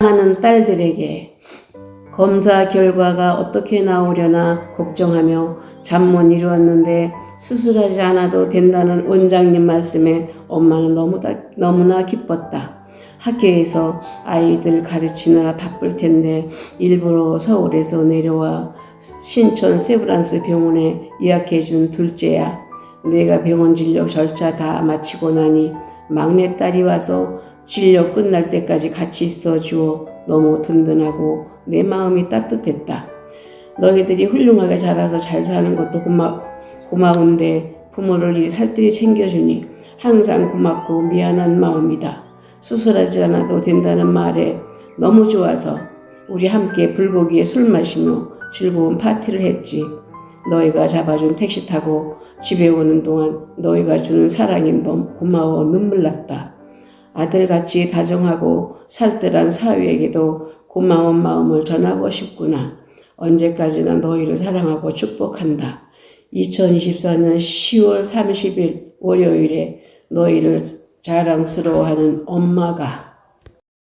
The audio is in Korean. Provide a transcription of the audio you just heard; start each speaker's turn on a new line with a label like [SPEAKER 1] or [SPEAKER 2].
[SPEAKER 1] 하는 딸들에게 검사 결과가 어떻게 나오려나 걱정하며 잠 못 이루었는데 수술하지 않아도 된다는 원장님 말씀에 엄마는 너무 너무나 기뻤다. 학교에서 아이들 가르치느라 바쁠 텐데 일부러 서울에서 내려와 신촌 세브란스 병원에 예약해 준 둘째야. 내가 병원 진료 절차 다 마치고 나니 막내딸이 와서 진료 끝날 때까지 같이 있어 주어 너무 든든하고 내 마음이 따뜻했다. 너희들이 훌륭하게 자라서 잘 사는 것도 고마, 고마운데 부모를 이 살뜰히 챙겨주니 항상 고맙고 미안한 마음이다. 수술하지 않아도 된다는 말에 너무 좋아서 우리 함께 불고기에 술 마시며 즐거운 파티를 했지. 너희가 잡아준 택시 타고 집에 오는 동안 너희가 주는 사랑이 너무 고마워 눈물 났다. 아들같이 다정하고 살뜰한 사위에게도 고마운 마음을 전하고 싶구나. 언제까지나 너희를 사랑하고 축복한다. 2024년 10월 30일 월요일에 너희를 자랑스러워하는 엄마가